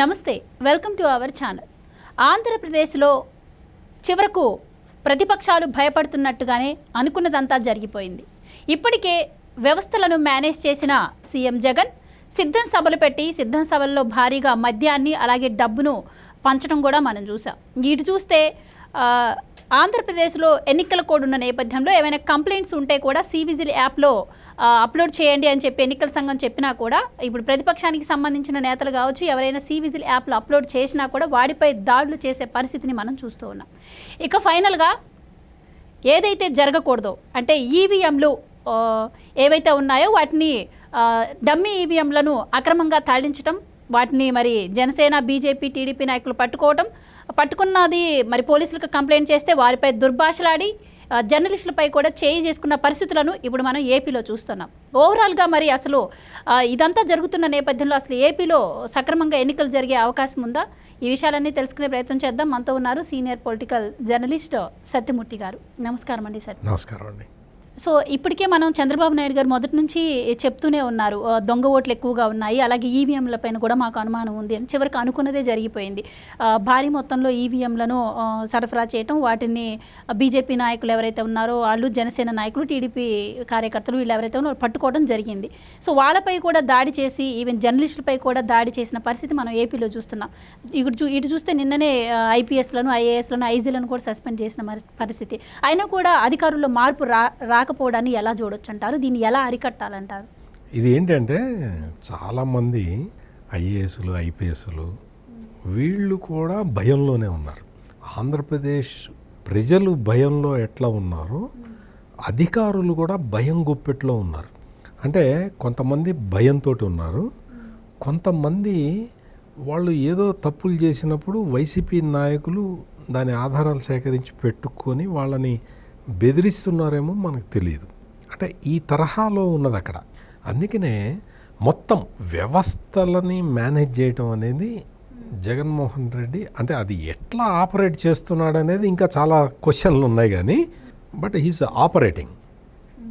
నమస్తే welcome to our channel. ఆంధ్రప్రదేశ్లో చివరకు ప్రతిపక్షాలు భయపడుతున్నట్టుగానే అనుకున్నదంతా జరిగిపోయింది. ఇప్పటికే వ్యవస్థలను మేనేజ్ చేసిన సీఎం జగన్ సిద్ధం సభలు పెట్టి సిద్ధం సభల్లో భారీగా మద్యాన్ని అలాగే డబ్బును పంచడం కూడా మనం చూసాం. ఇటు చూస్తే ఆంధ్రప్రదేశ్లో ఎన్నికల కోడ్ ఉన్న నేపథ్యంలో ఏమైనా కంప్లైంట్స్ ఉంటే కూడా సివిజిల్ యాప్లో అప్లోడ్ చేయండి అని చెప్పి ఎన్నికల సంఘం చెప్పినా కూడా ఇప్పుడు ప్రతిపక్షానికి సంబంధించిన నేతలు కావచ్చు ఎవరైనా సివిజిల్ యాప్లో అప్లోడ్ చేసినా కూడా వాడిపై దాడులు చేసే పరిస్థితిని మనం చూస్తూ ఉన్నాం. ఇక ఫైనల్గా ఏదైతే జరగకూడదో అంటే ఈవీఎంలు ఏవైతే ఉన్నాయో వాటిని డమ్మీ ఈవీఎంలను అక్రమంగా తరలించడం వాటిని మరి జనసేన బీజేపీ టీడీపీ నాయకులు పట్టుకోవడం పట్టుకున్నది మరి పోలీసులకు కంప్లైంట్ చేస్తే వారిపై దుర్భాషలాడి జర్నలిస్టులపై కూడా చేయి చేసుకున్న పరిస్థితులను ఇప్పుడు మనం ఏపీలో చూస్తున్నాం. ఓవరాల్గా మరి అసలు ఇదంతా జరుగుతున్న నేపథ్యంలో అసలు ఏపీలో సక్రమంగా ఎన్నికలు జరిగే అవకాశం ఉందా? ఈ విషయాలన్నీ తెలుసుకునే ప్రయత్నం చేద్దాం. మనతో ఉన్నారు సీనియర్ పొలిటికల్ జర్నలిస్ట్ సత్యమూర్తి గారు. నమస్కారం అండి సార్. నమస్కారం అండి. సో ఇప్పటికే మనం చంద్రబాబు నాయుడు గారు మొదటి నుంచి చెప్తూనే ఉన్నారు దొంగ ఓట్లు ఎక్కువగా ఉన్నాయి అలాగే ఈవీఎంల పైన కూడా మాకు అనుమానం ఉంది అని చివరికి అనుకున్నదే జరిగిపోయింది. భారీ మొత్తంలో ఈవీఎంలను సరఫరా చేయటం వాటిని బీజేపీ నాయకులు ఎవరైతే ఉన్నారో వాళ్ళు జనసేన నాయకులు టీడీపీ కార్యకర్తలు వీళ్ళు ఎవరైతే ఉన్నారో పట్టుకోవడం జరిగింది. సో వాళ్ళపై కూడా దాడి చేసి ఈవెన్ జర్నలిస్టులపై కూడా దాడి చేసిన పరిస్థితి మనం ఏపీలో చూస్తున్నాం. ఇటు చూ ఇటు చూస్తే నిన్ననే ఐపీఎస్లను ఐఏఎస్లను ఐజీలను కూడా సస్పెండ్ చేసిన పరిస్థితి. అయినా కూడా అధికారుల్లో మార్పు రా రాకపోవడాన్ని ఎలా చూడొచ్చు అంటారు దీన్ని ఎలా అరికట్టాలంటారు? ఇది ఏంటంటే చాలామంది ఐఏఎస్లు ఐపీఎస్లు వీళ్ళు కూడా భయంలోనే ఉన్నారు. ఆంధ్రప్రదేశ్ ప్రజలు భయంలో ఎట్లా ఉన్నారో అధికారులు కూడా భయం గుప్పెట్లో ఉన్నారు. అంటే కొంతమంది భయంతో ఉన్నారు. కొంతమంది వాళ్ళు ఏదో తప్పులు చేసినప్పుడు వైసీపీ నాయకులు దాని ఆధారాలు సేకరించి పెట్టుకొని వాళ్ళని బెదిరిస్తున్నారేమో మనకు తెలియదు అంటే ఈ తరహాలో ఉన్నది అక్కడ. అందుకనే మొత్తం వ్యవస్థలని మేనేజ్ చేయటం అనేది జగన్మోహన్ రెడ్డి అంటే అది ఎట్లా ఆపరేట్ చేస్తున్నాడు అనేది ఇంకా చాలా క్వశ్చన్లు ఉన్నాయి కానీ బట్ హీస్ ఆపరేటింగ్.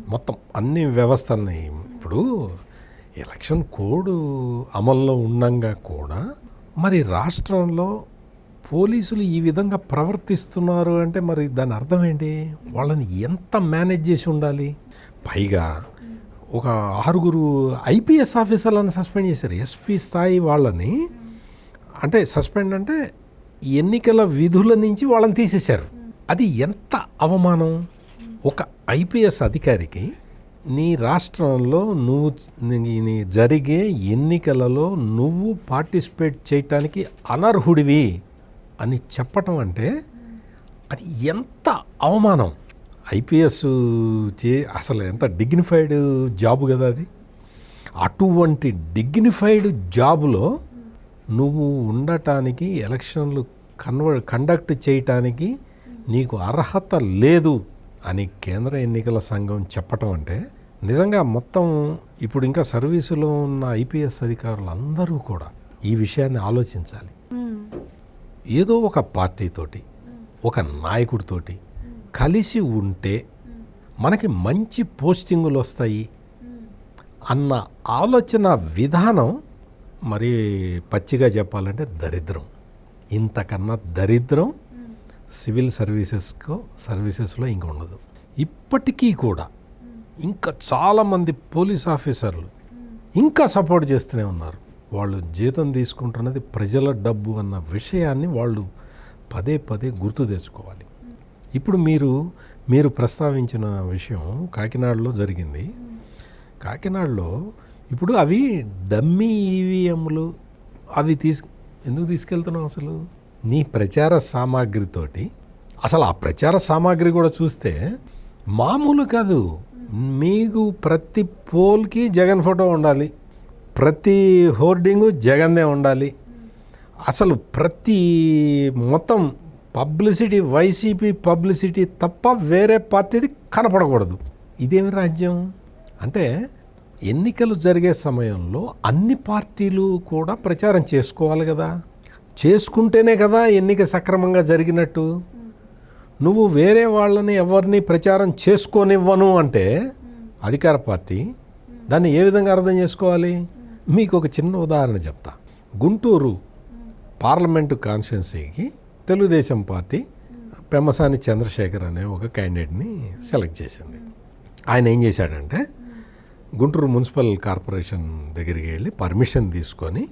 మొత్తం అన్ని వ్యవస్థల్ని ఇప్పుడు ఎలక్షన్ కోడ్ అమల్లో ఉండంగా కూడా మరి రాష్ట్రంలో పోలీసులు ఈ విధంగా ప్రవర్తిస్తున్నారు అంటే మరి దాని అర్థం ఏంటి? వాళ్ళని ఎంత మేనేజ్ చేసి ఉండాలి? పైగా ఒక ఆరుగురు ఐపీఎస్ ఆఫీసర్లను సస్పెండ్ చేశారు. ఎస్పీ స్థాయి వాళ్ళని. అంటే సస్పెండ్ అంటే ఎన్నికల విధుల నుంచి వాళ్ళని తీసేశారు. అది ఎంత అవమానం? ఒక ఐపీఎస్ అధికారికి నీ రాష్ట్రంలో నువ్వు నీ- నీ జరిగే ఎన్నికలలో నువ్వు పార్టిసిపేట్ చేయటానికి అనర్హుడివి. అని చెప్పటం అంటే అది ఎంత అవమానం. ఐపీఎస్ చే అసలు ఎంత డిగ్నిఫైడ్ జాబ్ కదా అది. అటువంటి డిగ్నిఫైడ్ జాబులో నువ్వు ఉండటానికి ఎలక్షన్లు కన్వర్ కండక్ట్ చేయటానికి నీకు అర్హత లేదు అని కేంద్ర ఎన్నికల సంఘం చెప్పటం అంటే నిజంగా మొత్తం ఇప్పుడు ఇంకా సర్వీసులో ఉన్న ఐపీఎస్ అధికారులు అందరూ కూడా ఈ విషయాన్ని ఆలోచించాలి. ఏదో ఒక పార్టీతోటి ఒక నాయకుడితోటి కలిసి ఉంటే మనకి మంచి పోస్టింగులు వస్తాయి అన్న ఆలోచన విధానం మరి పచ్చిగా చెప్పాలంటే దరిద్రం. ఇంతకన్నా దరిద్రం సివిల్ సర్వీసెస్కు సర్వీసెస్లో ఇంకా ఉండదు. ఇప్పటికీ కూడా ఇంకా చాలామంది పోలీస్ ఆఫీసర్లు ఇంకా సపోర్ట్ చేస్తూనే ఉన్నారు. వాళ్ళు జీతం తీసుకుంటున్నది ప్రజల డబ్బు అన్న విషయాన్ని వాళ్ళు పదే పదే గుర్తు తెచ్చుకోవాలి. ఇప్పుడు మీరు మీరు ప్రస్తావించిన విషయం కాకినాడలో జరిగింది. కాకినాడలో ఇప్పుడు అవి డమ్మీ ఈవీఎంలు అవి తీసు ఎందుకు తీసుకెళ్తున్నావు అసలు? నీ ప్రచార సామాగ్రితోటి అసలు ఆ ప్రచార సామాగ్రి కూడా చూస్తే మామూలు కాదు. మీకు ప్రతి పోల్కి జగన్ ఫోటో ఉండాలి. ప్రతి హోర్డింగు జగన్దే ఉండాలి. అసలు ప్రతి మొత్తం పబ్లిసిటీ వైసీపీ పబ్లిసిటీ తప్ప వేరే పార్టీది కనపడకూడదు. ఇదేమి రాజ్యం? అంటే ఎన్నికలు జరిగే సమయంలో అన్ని పార్టీలు కూడా ప్రచారం చేసుకోవాలి కదా. చేసుకుంటేనే కదా ఎన్నిక సక్రమంగా జరిగినట్టు. నువ్వు వేరే వాళ్ళని ఎవరిని ప్రచారం చేసుకోనివ్వను అంటే అధికార పార్టీ. దాన్ని ఏ విధంగా అర్థం చేసుకోవాలి? మీకు ఒక చిన్న ఉదాహరణ చెప్తా. గుంటూరు పార్లమెంటు కాన్స్టిట్యున్సీకి తెలుగుదేశం పార్టీ పెమ్మసాని చంద్రశేఖర్ అనే ఒక క్యాండిడేట్ని సెలెక్ట్ చేసింది. ఆయన ఏం చేశాడంటే గుంటూరు మున్సిపల్ కార్పొరేషన్ దగ్గరికి వెళ్ళి పర్మిషన్ తీసుకొని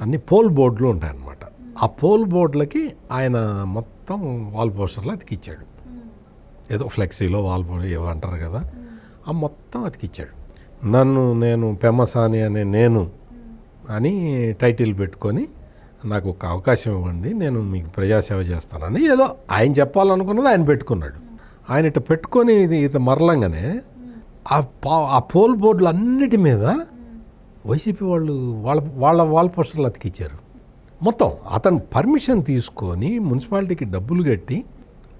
అన్ని పోల్ బోర్డులు ఉంటాయన్నమాట. ఆ పోల్ బోర్డులకి ఆయన మొత్తం వాల్ పోస్టర్లు అతికిచ్చాడు. ఏదో ఫ్లెక్సీలో వాల్ బోర్డు ఏవో అంటారు కదా ఆ మొత్తం అతికిచ్చాడు. నన్ను నేను పెమ్మసాని అనే నేను అని టైటిల్ పెట్టుకొని నాకు ఒక అవకాశం ఇవ్వండి నేను మీకు ప్రజాసేవ చేస్తానని ఏదో ఆయన చెప్పాలనుకున్నది ఆయన పెట్టుకున్నాడు. ఆయన ఇట్లా పెట్టుకొని ఇది ఇట్లా మరలంగానే ఆ పా ఆ పోల్ బోర్డులు అన్నిటి మీద వైసీపీ వాళ్ళు వాళ్ళ వాళ్ళ వాల్ పోస్టర్లు అతికిచ్చారు. మొత్తం అతను పర్మిషన్ తీసుకొని మున్సిపాలిటీకి డబ్బులు కట్టి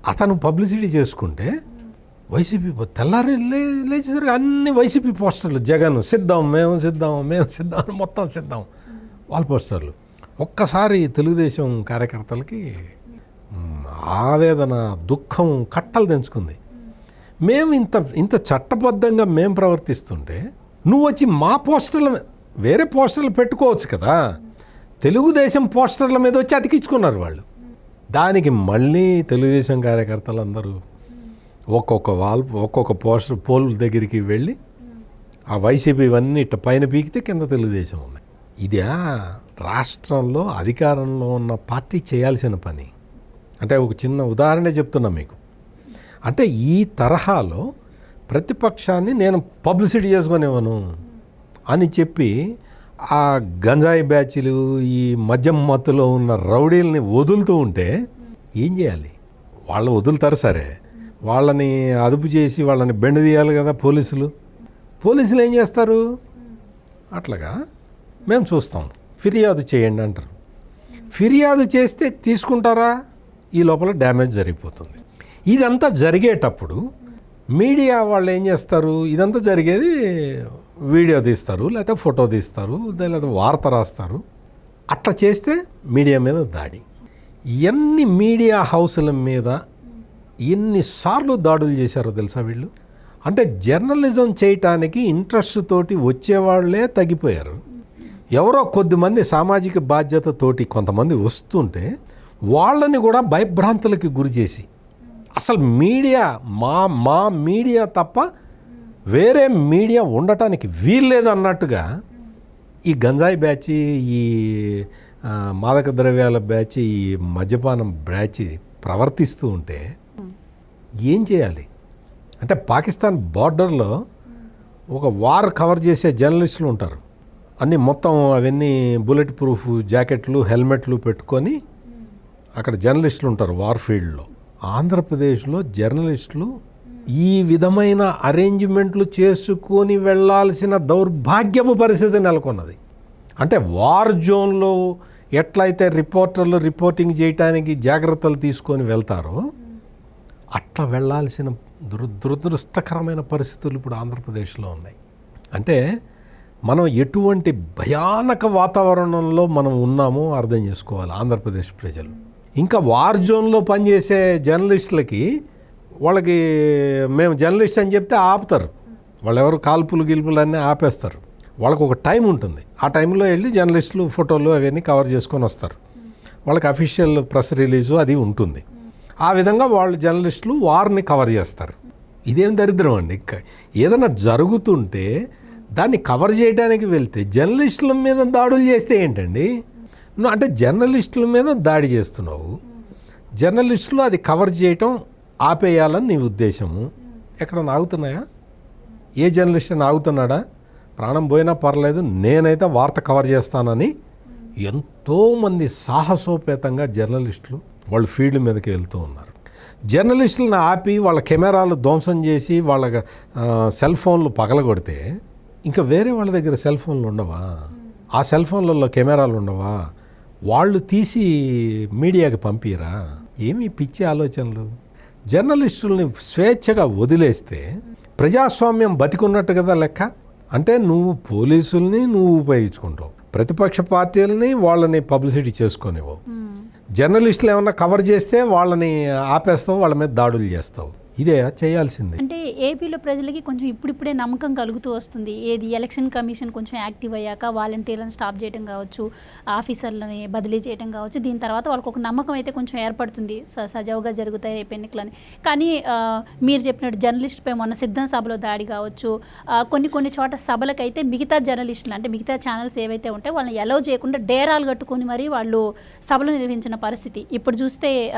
అతను పబ్లిసిటీ చేసుకుంటే వైసీపీ తెల్లారి లే లేచేసరికి అన్ని వైసీపీ పోస్టర్లు జగన్ సిద్ధం మేము సిద్ధం మేము సిద్ధం మొత్తం సిద్ధం. వాల్ పోస్టర్లు. ఒక్కసారి తెలుగుదేశం కార్యకర్తలకి ఆవేదన దుఃఖం కట్టలు తెంచుకుంది. మేము ఇంత ఇంత చట్టబద్ధంగా మేము ప్రవర్తిస్తుంటే నువ్వు వచ్చి మా పోస్టర్ల వేరే పోస్టర్లు పెట్టుకోవచ్చు కదా. తెలుగుదేశం పోస్టర్ల మీద వచ్చి అతికించుకున్నారు వాళ్ళు. దానికి మళ్ళీ తెలుగుదేశం కార్యకర్తలందరూ ఒక్కొక్క వాల్ ఒక్కొక్క పోస్టర్ పోల్ దగ్గరికి వెళ్ళి ఆ వైసీపీ ఇవన్నీ ఇట్ట పైన పీకితే కింద తెలుగుదేశం ఉన్నాయి ఇదే రాష్ట్రంలో అధికారంలో ఉన్న పార్టీ చేయాల్సిన పని. అంటే ఒక చిన్న ఉదాహరణ చెప్తున్నా మీకు. అంటే ఈ తరహాలో ప్రతిపక్షాన్ని నేను పబ్లిసిటీ చేసుకునేవను అని చెప్పి ఆ గంజాయి బ్యాచ్లు ఈ మద్యం మత్తులో ఉన్న రౌడీల్ని వదులుతూ ఉంటే ఏం చేయాలి? వాళ్ళు వదులుతారు సరే. వాళ్ళని అదుపు చేసి వాళ్ళని బెండ తీయాలి కదా పోలీసులు. పోలీసులు ఏం చేస్తారు? అట్లాగా మేము చూస్తాం. ఫిర్యాదు చేయండి అంటారు. ఫిర్యాదు చేస్తే తీసుకుంటారా? ఈ లోపల డ్యామేజ్ జరిగిపోతుంది. ఇదంతా జరిగేటప్పుడు మీడియా వాళ్ళు ఏం చేస్తారు? ఇదంతా జరిగేది వీడియో తీస్తారు లేకపోతే ఫోటో తీస్తారు లేకపోతే వార్త రాస్తారు. అట్లా చేస్తే మీడియా మీద దాడి. ఎన్ని మీడియా హౌసుల మీద ఎన్నిసార్లు దాడులు చేశారో తెలుసా వీళ్ళు? అంటే జర్నలిజం చేయటానికి ఇంట్రెస్ట్ తోటి వచ్చేవాళ్ళే తగ్గిపోయారు. ఎవరో కొద్దిమంది సామాజిక బాధ్యతతోటి కొంతమంది వస్తుంటే వాళ్ళని కూడా భయభ్రాంతులకి గురి చేసి. అసలు మీడియా మా మా మీడియా తప్ప వేరే మీడియా ఉండటానికి వీల్లేదు అన్నట్టుగా ఈ గంజాయి బ్యాచ్ ఈ మాదక ద్రవ్యాల బ్యాచ్ ఈ మద్యపానం బ్యాచ్ ప్రవర్తిస్తూ ఉంటే ఏం చేయాలి? అంటే పాకిస్తాన్ బార్డర్లో ఒక వార్ కవర్ చేసే జర్నలిస్టులు ఉంటారు. అన్నీ మొత్తం అవన్నీ బుల్లెట్ ప్రూఫ్ జాకెట్లు హెల్మెట్లు పెట్టుకొని అక్కడ జర్నలిస్టులు ఉంటారు వార్ ఫీల్డ్లో. ఆంధ్రప్రదేశ్లో జర్నలిస్టులు ఈ విధమైన అరేంజ్మెంట్లు చేసుకొని వెళ్ళాల్సిన దౌర్భాగ్యపు పరిస్థితి నెలకొన్నది. అంటే వార్ జోన్లో ఎట్లయితే రిపోర్టర్లు రిపోర్టింగ్ చేయడానికి జాగ్రత్తలు తీసుకొని వెళ్తారో అట్లా వెళ్ళాల్సిన దుర దురదృష్టకరమైన పరిస్థితులు ఇప్పుడు ఆంధ్రప్రదేశ్లో ఉన్నాయి. అంటే మనం ఎటువంటి భయానక వాతావరణంలో మనం ఉన్నామో అర్థం చేసుకోవాలి ఆంధ్రప్రదేశ్ ప్రజలు. ఇంకా వార్ జోన్లో పనిచేసే జర్నలిస్టులకి వాళ్ళకి మేము జర్నలిస్ట్ అని చెప్తే ఆపుతారు. వాళ్ళు ఎవరు కాల్పులు గిల్పులు అన్నీ ఆపేస్తారు. వాళ్ళకు ఒక టైం ఉంటుంది. ఆ టైంలో వెళ్ళి జర్నలిస్టులు ఫోటోలు అవన్నీ కవర్ చేసుకొని వస్తారు. వాళ్ళకి అఫీషియల్ ప్రెస్ రిలీజు అది ఉంటుంది. ఆ విధంగా వాళ్ళు జర్నలిస్టులు వార్ని కవర్ చేస్తారు. ఇదేం దరిద్రం అండి? ఏదైనా జరుగుతుంటే దాన్ని కవర్ చేయడానికి వెళ్తే జర్నలిస్టుల మీద దాడులు చేస్తే ఏంటండి? నువ్వు అంటే జర్నలిస్టుల మీద దాడి చేస్తున్నావు. జర్నలిస్టులు అది కవర్ చేయటం ఆపేయాలని నీ ఉద్దేశము. ఎక్కడ ఆగుతున్నాయా ఏ జర్నలిస్ట్ ఆగుతున్నాడా ప్రాణం పోయినా పర్లేదు నేనైతే వార్త కవర్ చేస్తానని ఎంతోమంది సాహసోపేతంగా జర్నలిస్టులు వాళ్ళు ఫీల్డ్ మీదకి వెళ్తూ ఉన్నారు. జర్నలిస్టులను ఆపి వాళ్ళ కెమెరాలు ధ్వంసం చేసి వాళ్ళ సెల్ ఫోన్లు పగలగొడితే ఇంకా వేరే వాళ్ళ దగ్గర సెల్ ఫోన్లు ఉండవా? ఆ సెల్ ఫోన్లలో కెమెరాలు ఉండవా? వాళ్ళు తీసి మీడియాకి పంపిరా? ఏమి పిచ్చి ఆలోచనలు? జర్నలిస్టుల్ని స్వేచ్ఛగా వదిలేస్తే ప్రజాస్వామ్యం బతికున్నట్టు కదా లెక్క? అంటే నువ్వు పోలీసుల్ని నువ్వు ఉపయోగించుకుంటావు. ప్రతిపక్ష పార్టీలని వాళ్ళని పబ్లిసిటీ చేసుకునేవు జర్నలిస్టులు ఏమన్నా కవర్ చేస్తే వాళ్ళని ఆపేస్తావు వాళ్ళ మీద దాడులు చేస్తావు? ఇదే చేయాల్సింది. అంటే ఏపీలో ప్రజలకి కొంచెం ఇప్పుడిప్పుడే నమ్మకం కలుగుతూ వస్తుంది. ఏది ఎలక్షన్ కమిషన్ కొంచెం యాక్టివ్ అయ్యాక వాలంటీర్లను స్టాప్ చేయడం కావచ్చు ఆఫీసర్లని బదిలీ చేయడం కావచ్చు దీని తర్వాత వాళ్ళకి ఒక నమ్మకం అయితే కొంచెం ఏర్పడుతుంది. స- సజావుగా జరుగుతాయి రేపు ఎన్నికలని. కానీ మీరు చెప్పినట్టు జర్నలిస్ట్పై మొన్న సిద్ధం సభలో దాడి కావచ్చు కొన్ని కొన్ని చోట సభలకైతే మిగతా జర్నలిస్టులు అంటే మిగతా ఛానల్స్ ఏవైతే ఉంటాయో వాళ్ళని ఎలవ్ చేయకుండా డేరాలు కట్టుకొని మరీ వాళ్ళు సభలు నిర్వహించిన పరిస్థితి. ఇప్పుడు చూస్తే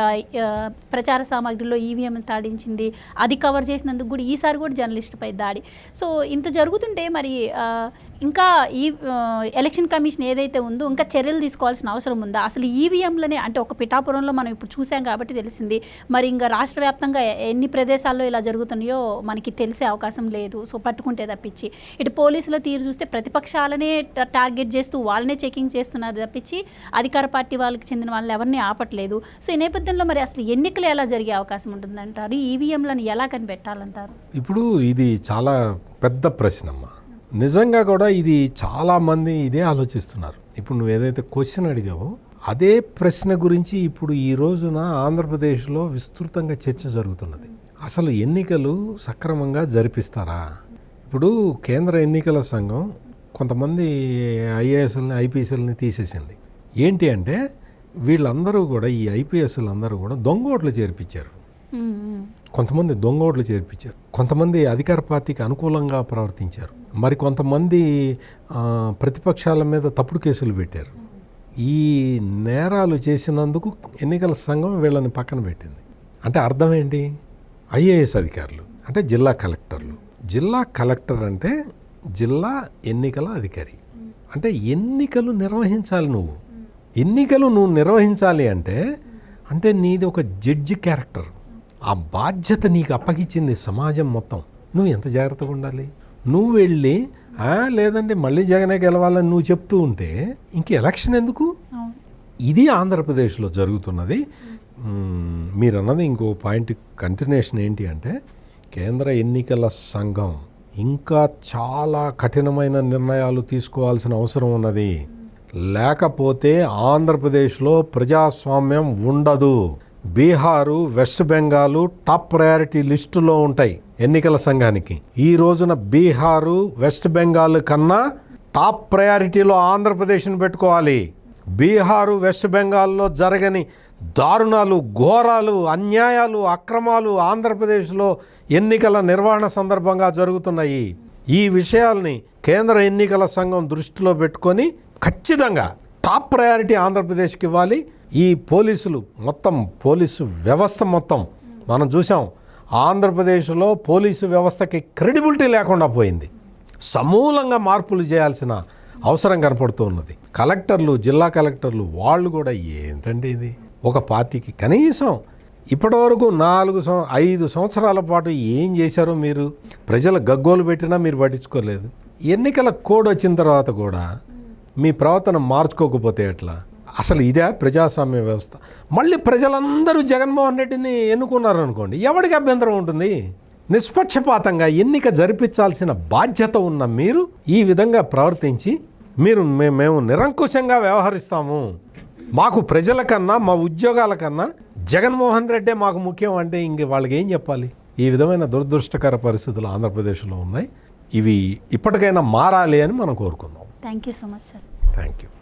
ప్రచార సామాగ్రిలో ఈవీఎం తాడించింది అది కవర్ చేసినందుకు కూడా ఈసారి కూడా జర్నలిస్ట్పై దాడి. సో ఇంత జరుగుతుంటే మరి ఆ, ఇంకా ఈ ఎలక్షన్ కమిషన్ ఏదైతే ఉందో ఇంకా చర్యలు తీసుకోవాల్సిన అవసరం ఉందా? అసలు ఈవీఎంలనే అంటే ఒక పిఠాపురంలో మనం ఇప్పుడు చూసాం కాబట్టి తెలిసింది. మరి ఇంకా రాష్ట్ర వ్యాప్తంగా ఎన్ని ప్రదేశాల్లో ఇలా జరుగుతున్నాయో మనకి తెలిసే అవకాశం లేదు. సో పట్టుకుంటే తప్పించి. ఇటు పోలీసుల తీరు చూస్తే ప్రతిపక్షాలనే టార్గెట్ చేస్తూ వాళ్ళనే చెకింగ్ చేస్తున్నారు తప్పించి అధికార పార్టీ వాళ్ళకి చెందిన వాళ్ళని ఎవరిని ఆపట్లేదు. సో ఈ నేపథ్యంలో మరి అసలు ఎన్నికలు ఎలా జరిగే అవకాశం ఉంటుందంటారు? ఈవీఎంలను ఎలా కనిపెట్టాలంటారు? ఇప్పుడు ఇది చాలా పెద్ద ప్రశ్న అమ్మా నిజంగా కూడా ఇది చాలామంది ఇదే ఆలోచిస్తున్నారు. ఇప్పుడు నువ్వు ఏదైతే క్వశ్చన్ అడిగావో అదే ప్రశ్న గురించి ఇప్పుడు ఈ రోజున ఆంధ్రప్రదేశ్లో విస్తృతంగా చర్చ జరుగుతున్నది. అసలు ఎన్నికలు సక్రమంగా జరిపిస్తారా? ఇప్పుడు కేంద్ర ఎన్నికల సంఘం కొంతమంది ఐఏఎస్ఎల్ని ఐపీఎస్ఎల్ని తీసేసింది. ఏంటి అంటే వీళ్ళందరూ కూడా ఈ ఐపీఎస్ఎల్ అందరూ కూడా దొంగోట్లు చేర్పించారు. కొంతమంది దొంగోడ్లు చేర్పించారు. కొంతమంది అధికార పార్టీకి అనుకూలంగా ప్రవర్తించారు. మరి కొంతమంది ప్రతిపక్షాల మీద తప్పుడు కేసులు పెట్టారు. ఈ నేరాలు చేసినందుకు ఎన్నికల సంఘం వీళ్ళని పక్కన పెట్టింది. అంటే అర్థం ఏంటి? ఐఏఎస్ అధికారులు అంటే జిల్లా కలెక్టర్లు. జిల్లా కలెక్టర్ అంటే జిల్లా ఎన్నికల అధికారి. అంటే ఎన్నికలు నిర్వహించాలి నువ్వు. ఎన్నికలు నువ్వు నిర్వహించాలి అంటే అంటే నీది ఒక జడ్జి క్యారెక్టర్. ఆ బాధ్యత నీకు అప్పగించింది సమాజం మొత్తం. నువ్వు ఎంత జాగ్రత్తగా ఉండాలి? నువ్వు వెళ్ళి "ఆ, లేదండి మళ్ళీ జగనే గెలవాలని నువ్వు చెప్తూ ఉంటే ఇంక ఎలక్షన్ ఎందుకు? ఇది ఆంధ్రప్రదేశ్లో జరుగుతున్నది. మీరు అన్నది ఇంకో పాయింట్ కంటిన్యూషన్ ఏంటి అంటే కేంద్ర ఎన్నికల సంఘం ఇంకా చాలా కఠినమైన నిర్ణయాలు తీసుకోవాల్సిన అవసరం ఉన్నది. లేకపోతే ఆంధ్రప్రదేశ్లో ప్రజాస్వామ్యం ఉండదు. బీహారు వెస్ట్ బెంగాలు టాప్ ప్రయారిటీ లిస్టులో ఉంటాయి ఎన్నికల సంఘానికి. ఈ రోజున బీహారు వెస్ట్ బెంగాల్ కన్నా టాప్ ప్రయారిటీలో ఆంధ్రప్రదేశ్ను పెట్టుకోవాలి. బీహారు వెస్ట్ బెంగాల్లో జరగని దారుణాలు ఘోరాలు అన్యాయాలు అక్రమాలు ఆంధ్రప్రదేశ్లో ఎన్నికల నిర్వహణ సందర్భంగా జరుగుతున్నాయి. ఈ విషయాల్ని కేంద్ర ఎన్నికల సంఘం దృష్టిలో పెట్టుకొని ఖచ్చితంగా టాప్ ప్రయారిటీ ఆంధ్రప్రదేశ్కి ఇవ్వాలి. ఈ పోలీసులు మొత్తం పోలీసు వ్యవస్థ మొత్తం మనం చూసాం ఆంధ్రప్రదేశ్లో పోలీసు వ్యవస్థకి క్రెడిబిలిటీ లేకుండా పోయింది. సమూలంగా మార్పులు చేయాల్సిన అవసరం కనపడుతూ ఉన్నది. కలెక్టర్లు జిల్లా కలెక్టర్లు వాళ్ళు కూడా ఏంటండి ఇది? ఒక పార్టీకి కనీసం ఇప్పటివరకు నాలుగు సంవ ఐదు సంవత్సరాల పాటు ఏం చేశారో మీరు? ప్రజల గగ్గోలు పెట్టినా మీరు పట్టించుకోలేదు. ఎన్నికల కోడ్ వచ్చిన తర్వాత కూడా మీ ప్రవర్తన మార్చుకోకపోతే ఎట్లా? అసలు ఇదే ప్రజాస్వామ్య వ్యవస్థ. మళ్ళీ ప్రజలందరూ జగన్మోహన్ రెడ్డిని ఎన్నుకున్నారు అనుకోండి ఎవరికి అభ్యంతరం ఉంటుంది? నిష్పక్షపాతంగా ఎన్నిక జరిపించాల్సిన బాధ్యత ఉన్న మీరు ఈ విధంగా ప్రవర్తించి మీరు మేము నిరంకుశంగా వ్యవహరిస్తాము. మాకు ప్రజల కన్నా మా ఉద్యోగాల కన్నా జగన్మోహన్ రెడ్డే మాకు ముఖ్యం అంటే ఇంక వాళ్ళకి ఏం చెప్పాలి? ఈ విధమైన దురదృష్టకర పరిస్థితులు ఆంధ్రప్రదేశ్లో ఉన్నాయి. ఇవి ఇప్పటికైనా మారాలి అని మనం కోరుకుందాం. Thank you so much sir thank you